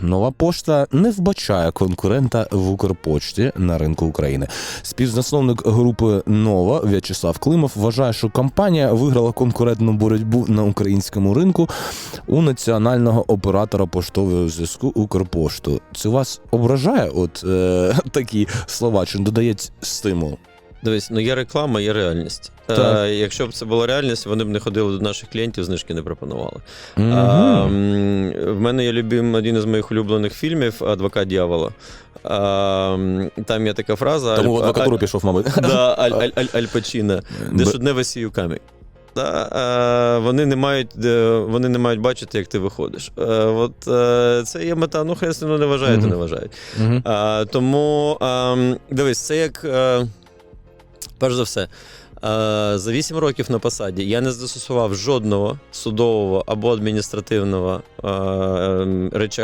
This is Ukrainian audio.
Нова пошта не вбачає конкурента в Укрпочті на ринку України. Співзасновник групи Нова В'ячеслав Климов вважає, що компанія виграла конкурентну боротьбу на українському ринку у національного оператора поштового зв'язку Укрпошту. Це вас ображає? От е, такі слова, чи додає стимул? Дивись, ну є реклама, є реальність. Так. Е, якщо б це була реальність, вони б не ходили до наших клієнтів, знижки не пропонували. Мгм. А, мене є любим один із моїх улюблених фільмів Адвокат дьявола. А, там є така фраза. Тому в адвокатуру пішов, мабуть. Да, Аль, Аль, Аль, Аль Пачіно. Де should never see. Да, е, вони, не мають, е, вони не мають бачити, як ти виходиш. Е, от, е, це є мета. Ну, хай ну, не вважають, то не вважають. Мгм. А, тому ем, дивись, це як. Е, перш за все, е, за 8 років на посаді я не застосував жодного судового або адміністративного е, ем, реча